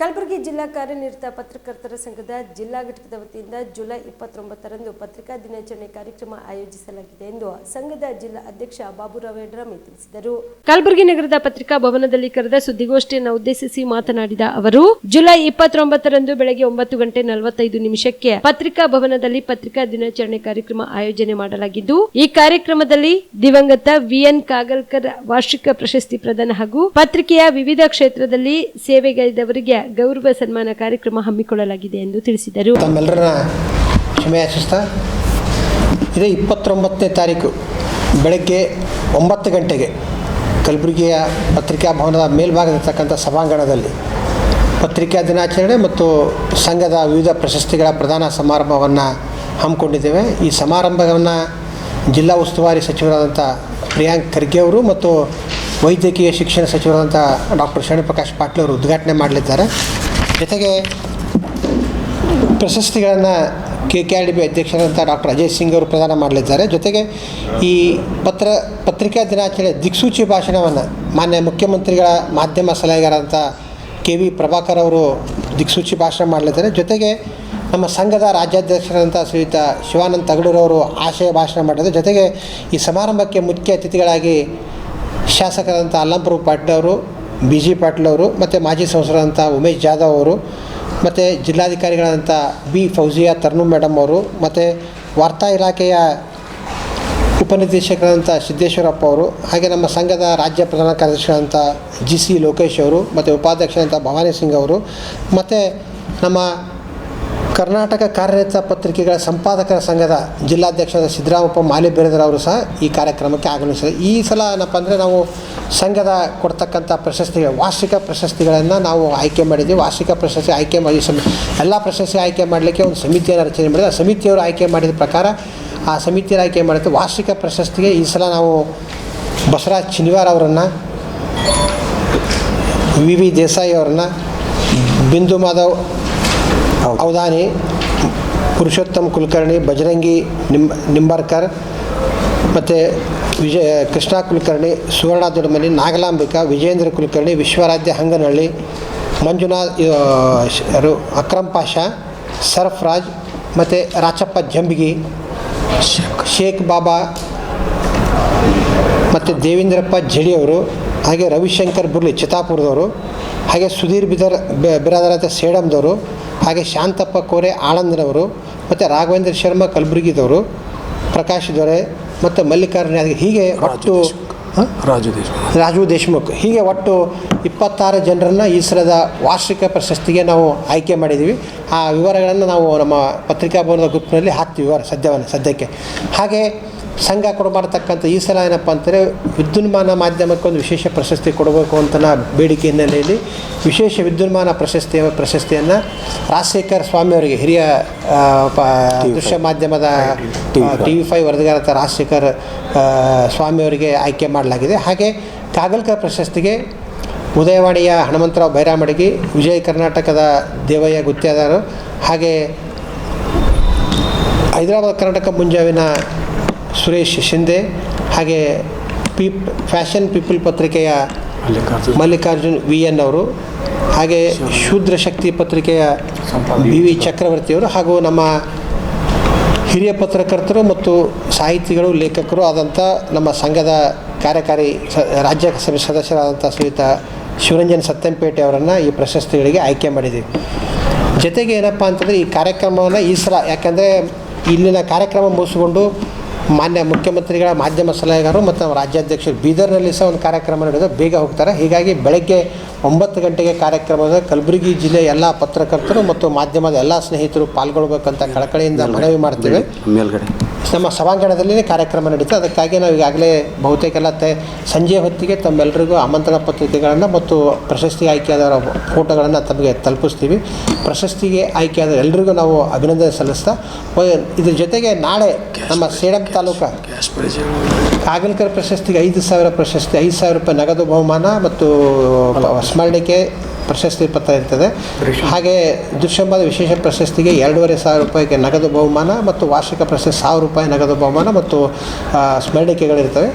ಕಲಬುರಗಿ ಜಿಲ್ಲಾ ಕಾರ್ಯನಿರತ ಪತ್ರಕರ್ತರ ಸಂಘದ ಜಿಲ್ಲಾ ಘಟಕದ ವತಿಯಿಂದ ಜುಲೈ ಇಪ್ಪತ್ತೊಂಬತ್ತರಂದು ಪತ್ರಿಕಾ ದಿನಾಚರಣೆ ಕಾರ್ಯಕ್ರಮ ಆಯೋಜಿಸಲಾಗಿದೆ ಎಂದು ಸಂಘದ ಜಿಲ್ಲಾ ಅಧ್ಯಕ್ಷ ಬಾಬುರಾವ್ ಯಡ್ರಾಮಿ ತಿಳಿಸಿದರು. ಕಲಬುರಗಿ ನಗರದ ಪತ್ರಿಕಾ ಭವನದಲ್ಲಿ ಕರೆದ ಸುದ್ದಿಗೋಷ್ಠಿಯನ್ನು ಉದ್ದೇಶಿಸಿ ಮಾತನಾಡಿದ ಅವರು, ಜುಲೈ ಇಪ್ಪತ್ತೊಂಬತ್ತರಂದು ಬೆಳಗ್ಗೆ ಒಂಬತ್ತು ಗಂಟೆ ನಲವತ್ತೈದು ನಿಮಿಷಕ್ಕೆ ಪತ್ರಿಕಾ ಭವನದಲ್ಲಿ ಪತ್ರಿಕಾ ದಿನಾಚರಣೆ ಕಾರ್ಯಕ್ರಮ ಆಯೋಜನೆ ಮಾಡಲಾಗಿದ್ದು, ಈ ಕಾರ್ಯಕ್ರಮದಲ್ಲಿ ದಿವಂಗತ ವಿಎನ್ ಕಾಗಲ್ಕರ್ ವಾರ್ಷಿಕ ಪ್ರಶಸ್ತಿ ಪ್ರದಾನ ಹಾಗೂ ಪತ್ರಿಕೆಯ ವಿವಿಧ ಕ್ಷೇತ್ರದಲ್ಲಿ ಸೇವೆಗೈದವರಿಗೆ ಗೌರವ ಸನ್ಮಾನ ಕಾರ್ಯಕ್ರಮ ಹಮ್ಮಿಕೊಳ್ಳಲಾಗಿದೆ ಎಂದು ತಿಳಿಸಿದರು. ತಮ್ಮೆಲ್ಲರನ್ನ ಕ್ಷಮೆ ಯಾಚಿಸ್ತಾ ಇದೇ ಇಪ್ಪತ್ತೊಂಬತ್ತನೇ ತಾರೀಕು ಬೆಳಗ್ಗೆ ಒಂಬತ್ತು ಗಂಟೆಗೆ ಕಲಬುರಗಿಯ ಪತ್ರಿಕಾ ಭವನದ ಮೇಲ್ಭಾಗದಲ್ಲಿರ್ತಕ್ಕಂಥ ಸಭಾಂಗಣದಲ್ಲಿ ಪತ್ರಿಕಾ ದಿನಾಚರಣೆ ಮತ್ತು ಸಂಘದ ವಿವಿಧ ಪ್ರಶಸ್ತಿಗಳ ಪ್ರಧಾನ ಸಮಾರಂಭವನ್ನು ಹಮ್ಮಿಕೊಂಡಿದ್ದೇವೆ. ಈ ಸಮಾರಂಭವನ್ನು ಜಿಲ್ಲಾ ಉಸ್ತುವಾರಿ ಸಚಿವರಾದಂಥ ಪ್ರಿಯಾಂಕ್ ಖರ್ಗೆ ಅವರು ಮತ್ತು ವೈದ್ಯಕೀಯ ಶಿಕ್ಷಣ ಸಚಿವರಾದಂಥ ಡಾಕ್ಟರ್ ಶರಣಪ್ರಕಾಶ್ ಪಾಟೀಲ್ ಅವರು ಉದ್ಘಾಟನೆ ಮಾಡಲಿದ್ದಾರೆ. ಜೊತೆಗೆ ಪ್ರಶಸ್ತಿಗಳನ್ನು K K R D B ಅಧ್ಯಕ್ಷರಾದಂಥ ಡಾಕ್ಟರ್ ಅಜಯ್ ಸಿಂಗ್ ಅವರು ಪ್ರದಾನ ಮಾಡಲಿದ್ದಾರೆ. ಜೊತೆಗೆ ಈ ಪತ್ರ, ಪತ್ರಿಕಾ ದಿನಾಚರಣೆ ದಿಕ್ಸೂಚಿ ಭಾಷಣವನ್ನು ಮಾನ್ಯ ಮುಖ್ಯಮಂತ್ರಿಗಳ ಮಾಧ್ಯಮ ಸಲಹೆಗಾರಂಥ ಕೆ ವಿ ಪ್ರಭಾಕರ್ ಅವರು ದಿಕ್ಸೂಚಿ ಭಾಷಣ ಮಾಡಲಿದ್ದಾರೆ. ಜೊತೆಗೆ ನಮ್ಮ ಸಂಘದ ರಾಜ್ಯಾಧ್ಯಕ್ಷರಾದಂಥ ಶ್ರೀಯುತ ಶಿವಾನಂದ ತಗಡೂರವರು ಆಶಯ ಭಾಷಣ ಮಾಡಿದ್ದಾರೆ. ಜೊತೆಗೆ ಈ ಸಮಾರಂಭಕ್ಕೆ ಮುಖ್ಯ ಅತಿಥಿಗಳಾಗಿ ಶಾಸಕರಾದಂಥ ಅಲ್ಲಂಪ್ರಭು ಪಾಟೀಲ್ ಅವರು ಬಿ ಜಿ ಪಾಟೀಲ್ ಅವರು, ಮತ್ತು ಮಾಜಿ ಸಂಸದರಂಥ ಉಮೇಶ್ ಜಾಧವ್ ಅವರು, ಮತ್ತು ಜಿಲ್ಲಾಧಿಕಾರಿಗಳಾದಂಥ ಬಿ ಫೌಜಿಯಾ ತರ್ನು ಮೇಡಮ್ ಅವರು, ಮತ್ತು ವಾರ್ತಾ ಇಲಾಖೆಯ ಉಪನಿರ್ದೇಶಕರಾದಂಥ ಸಿದ್ದೇಶ್ವರಪ್ಪ ಅವರು, ಹಾಗೆ ನಮ್ಮ ಸಂಘದ ರಾಜ್ಯ ಪ್ರಧಾನ ಕಾರ್ಯದರ್ಶಿಗಳಂಥ ಜಿ ಸಿ ಲೋಕೇಶ್ ಅವರು, ಮತ್ತು ಉಪಾಧ್ಯಕ್ಷರಂಥ ಭವಾನಿ ಸಿಂಗ್ ಅವರು, ಮತ್ತು ನಮ್ಮ ಕರ್ನಾಟಕ ಕಾರ್ಯರತ ಪತ್ರಿಕೆಗಳ ಸಂಪಾದಕರ ಸಂಘದ ಜಿಲ್ಲಾಧ್ಯಕ್ಷರಾದ ಸಿದ್ದರಾಮಪ್ಪ ಮಾಲೆ ಅವರು ಸಹ ಈ ಕಾರ್ಯಕ್ರಮಕ್ಕೆ ಆಗಮಿಸಿದರು ಈ ಸಲ ಏನಪ್ಪ ಅಂದರೆ ನಾವು ಸಂಘದ ಕೊಡ್ತಕ್ಕಂಥ ಪ್ರಶಸ್ತಿಗಳು, ವಾರ್ಷಿಕ ಪ್ರಶಸ್ತಿಗಳನ್ನು ನಾವು ಆಯ್ಕೆ ಮಾಡಿದ್ದೀವಿ. ವಾರ್ಷಿಕ ಪ್ರಶಸ್ತಿ ಆಯ್ಕೆ ಮಾಡಿ, ಸಮ, ಎಲ್ಲ ಪ್ರಶಸ್ತಿ ಆಯ್ಕೆ ಮಾಡಲಿಕ್ಕೆ ಒಂದು ಸಮಿತಿಯನ್ನು ರಚನೆ ಮಾಡಿದೆ ಆ ಸಮಿತಿಯವರು ಆಯ್ಕೆ ಮಾಡಿದ ಪ್ರಕಾರ ಆ ಸಮಿತಿಯನ್ನು ಆಯ್ಕೆ ಮಾಡಿದ್ದು ವಾರ್ಷಿಕ ಪ್ರಶಸ್ತಿಗೆ ಈ ಸಲ ನಾವು ಬಸವರಾಜ್ ಚಿನಿವಾರ್ ಅವರನ್ನು, ವಿ ವಿ ದೇಸಾಯಿ ಅವರನ್ನು, ಬಿಂದು ಮಾಧವ್ ಅವಧಾನಿ, ಪುರುಷೋತ್ತಮ್ ಕುಲಕರ್ಣಿ, ಬಜರಂಗಿ ನಿಂಬ ನಿಂಬಾರ್ಕರ್, ಮತ್ತು ವಿಜಯ, ಕೃಷ್ಣ ಕುಲಕರ್ಣಿ, ಸುವರ್ಣ ದೊಡ್ಡಮನಿ, ನಾಗಲಾಂಬಿಕಾ ವಿಜೇಂದ್ರ ಕುಲಕರ್ಣಿ ವಿಶ್ವರಾಧ್ಯ ಹಂಗನಹಳ್ಳಿ, ಮಂಜುನಾಥ್ ಅಕ್ರಮ್ ಪಾಷಾ, ಸರ್ಫರಾಜ್, ಮತ್ತು ರಾಚಪ್ಪ ಜಂಬಿಗಿ, ಶೇಖ್ ಬಾಬಾ, ಮತ್ತು ದೇವೇಂದ್ರಪ್ಪ ಜಡಿಯವರು ಹಾಗೆ ರವಿಶಂಕರ್ ಬುರ್ಲಿ ಚಿತಾಪುರದವರು ಹಾಗೆ ಸುಧೀರ್ ಬಿದರ್, ಬೆ- ಬಿರಾದರ ಸೇಡಮ್ದವರು ಹಾಗೆ ಶಾಂತಪ್ಪ ಕೋರೆ ಆಳಂದ್ರವರು ಮತ್ತು ರಾಘವೇಂದ್ರ ಶರ್ಮಾ ಕಲಬುರಗಿದವರು ಪ್ರಕಾಶ್ ದೊರೆ ಮತ್ತು ಮಲ್ಲಿಕಾರ್ಜುನ ಹೀಗೆ ಒಟ್ಟು ರಾಜು ದೇಶ್ಮುಖ್. ರಾಜು ದೇಶ್ಮುಖ್. ಹೀಗೆ ಒಟ್ಟು ಇಪ್ಪತ್ತಾರು ಜನರನ್ನು ಈ ಸಲದ ವಾರ್ಷಿಕ ಪ್ರಶಸ್ತಿಗೆ ನಾವು ಆಯ್ಕೆ ಮಾಡಿದ್ದೀವಿ. ಆ ವಿವರಗಳನ್ನು ನಾವು ನಮ್ಮ ಪತ್ರಿಕಾ ಭವನದ ಗ್ರೂಪ್ನಲ್ಲಿ ಹಾಕ್ತೀವಿ ವಿವರ ಸದ್ಯವನ್ನು ಸದ್ಯಕ್ಕೆ. ಹಾಗೆ ಸಂಘ ಕೊಡಬಾರ್ತಕ್ಕಂಥ ಈ ಸಲ ಏನಪ್ಪ ಅಂತಂದರೆ ವಿದ್ಯುನ್ಮಾನ ಮಾಧ್ಯಮಕ್ಕೆ ಒಂದು ವಿಶೇಷ ಪ್ರಶಸ್ತಿ ಕೊಡಬೇಕು ಅಂತ ನಾ ಬೇಡಿಕೆ ಹಿನ್ನೆಲೆಯಲ್ಲಿ ವಿಶೇಷ ವಿದ್ಯುನ್ಮಾನ ಪ್ರಶಸ್ತಿಯ ಪ್ರಶಸ್ತಿಯನ್ನು ರಾಜಶೇಖರ್ ಸ್ವಾಮಿ ಅವರಿಗೆ ಹಿರಿಯ ದೃಶ್ಯ ಮಾಧ್ಯಮದ ಟಿ ವಿ ಫೈವ್. ವರದಿಗಾರತ ರಾಜಶೇಖರ್ ಸ್ವಾಮಿಯವರಿಗೆ ಆಯ್ಕೆ ಮಾಡಲಾಗಿದೆ. ಹಾಗೆ ಕಾಗಲ್ಕರ್ ಪ್ರಶಸ್ತಿಗೆ ಉದಯವಾಣಿಯ ಹನುಮಂತರಾವ್ ಬೈರಾಮಡಿಗಿ ವಿಜಯ ಕರ್ನಾಟಕದ ದೇವಯ್ಯ ಗುತ್ತೇದಾರರು ಹಾಗೆ ಹೈದರಾಬಾದ್ ಕರ್ನಾಟಕ ಮುಂಜಾವಿನ ಸುರೇಶ್ ಶಿಂದೆ ಹಾಗೆ ಪೀಪ್ ಫ್ಯಾಷನ್ ಪೀಪಲ್ ಪತ್ರಿಕೆಯ ಮಲ್ಲಿಕಾರ್ಜುನ್. ವಿ ಎನ್ ಅವರು ಹಾಗೆ ಶೂದ್ರ ಶಕ್ತಿ ಪತ್ರಿಕೆಯ ಬಿ ವಿ ಚಕ್ರವರ್ತಿಯವರು ಹಾಗೂ ನಮ್ಮ ಹಿರಿಯ ಪತ್ರಕರ್ತರು ಮತ್ತು ಸಾಹಿತಿಗಳು ಲೇಖಕರು ಆದಂಥ ನಮ್ಮ ಸಂಘದ ಕಾರ್ಯಕಾರಿ ಸ ರಾಜ್ಯ ಸಭೆ ಸದಸ್ಯರಾದಂಥ ಶ್ರೀಯುತ ಶಿವರಂಜನ್ ಸತ್ಯಂಪೇಟೆ ಅವರನ್ನು ಈ ಪ್ರಶಸ್ತಿಗಳಿಗೆ ಆಯ್ಕೆ ಮಾಡಿದ್ದೀವಿ. ಜೊತೆಗೆ ಏನಪ್ಪ ಅಂತಂದರೆ ಈ ಕಾರ್ಯಕ್ರಮವನ್ನು ಈ ಸಲ ಯಾಕಂದರೆ ಇಲ್ಲಿನ ಕಾರ್ಯಕ್ರಮ ಮುಗಿಸ್ಕೊಂಡು ಮಾನ್ಯ ಮುಖ್ಯಮಂತ್ರಿಗಳ ಮಾಧ್ಯಮ ಸಲಹೆಗಾರರು ಮತ್ತು ನಮ್ಮ ರಾಜ್ಯಾಧ್ಯಕ್ಷರು ಬೀದರ್ನಲ್ಲಿ ಸಹ ಒಂದು ಕಾರ್ಯಕ್ರಮ ನಡೆದು ಬೇಗ ಹೋಗ್ತಾರೆ. ಹೀಗಾಗಿ ಬೆಳಗ್ಗೆ ಒಂಬತ್ತು ಗಂಟೆಗೆ ಕಾರ್ಯಕ್ರಮದ ಕಲಬುರಗಿ ಜಿಲ್ಲೆ ಎಲ್ಲ ಪತ್ರಕರ್ತರು ಮತ್ತು ಮಾಧ್ಯಮದ ಎಲ್ಲ ಸ್ನೇಹಿತರು ಪಾಲ್ಗೊಳ್ಬೇಕಂತ ಕಳಕಳಿಯಿಂದ ಮನವಿ ಮಾಡ್ತೇವೆ. ಮೇಲ್ಗಡೆ. ನಮ್ಮ ಸಭಾಂಗಣದಲ್ಲೇ ಕಾರ್ಯಕ್ರಮ ನಡೀತು ಅದಕ್ಕಾಗಿ ನಾವು ಈಗಾಗಲೇ ಬಹುತೇಕೆಲ್ಲ ತೆ ಸಂಜೆ ಹೊತ್ತಿಗೆ ತಮ್ಮೆಲ್ಲರಿಗೂ ಆಮಂತ್ರಣ ಪತ್ರಿಕೆಗಳನ್ನು ಮತ್ತು ಪ್ರಶಸ್ತಿ ಆಯ್ಕೆಯಾದವರ ಫೋಟೋಗಳನ್ನು ತಮಗೆ ತಲುಪಿಸ್ತೀವಿ. ಪ್ರಶಸ್ತಿಗೆ ಆಯ್ಕೆಯಾದ ಎಲ್ಲರಿಗೂ ನಾವು ಅಭಿನಂದನೆ ಸಲ್ಲಿಸ್ತಾ ಇದ್ರ ಜೊತೆಗೆ ನಾಳೆ ನಮ್ಮ ಸೇಡಂ ತಾಲೂಕು ಕಾಗಲ್ಕರ್ ಪ್ರಶಸ್ತಿಗೆ ಐದು ಸಾವಿರ ಪ್ರಶಸ್ತಿ ಐದು ಸಾವಿರ ರೂಪಾಯಿ ನಗದು ಬಹುಮಾನ ಮತ್ತು ಸ್ಮರಣಿಕೆ ಪ್ರಶಸ್ತಿ ಪತ್ರ ಇರ್ತದೆ. ಹಾಗೆ ದುರ್ಶಂಬಾದ ವಿಶೇಷ ಪ್ರಶಸ್ತಿಗೆ ಎರಡೂವರೆ ಸಾವಿರ ರೂಪಾಯಿಗೆ ನಗದು ಬಹುಮಾನ ಮತ್ತು ವಾರ್ಷಿಕ ಪ್ರಶಸ್ತಿ ಸಾವಿರ ರೂಪಾಯಿ ನಗದು ಬಹುಮಾನ ಮತ್ತು ಸ್ಮರಣಿಕೆಗಳಿರ್ತವೆ.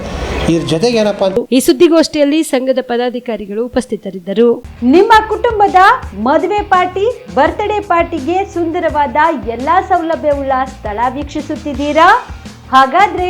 ಇದ್ರ ಜೊತೆಗೆ ಏನಪ್ಪಾ ಈ ಸುದ್ದಿಗೋಷ್ಠಿಯಲ್ಲಿ ಸಂಘದ ಪದಾಧಿಕಾರಿಗಳು ಉಪಸ್ಥಿತರಿದ್ದರು. ನಿಮ್ಮ ಕುಟುಂಬದ ಮದುವೆ ಪಾರ್ಟಿ ಬರ್ತ್ಡೇ ಪಾರ್ಟಿಗೆ ಸುಂದರವಾದ ಎಲ್ಲಾ ಸೌಲಭ್ಯವುಳ್ಳ ಸ್ಥಳ ವೀಕ್ಷಿಸುತ್ತಿದ್ದೀರಾ? ಹಾಗಾದ್ರೆ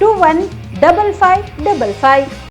two one double five double five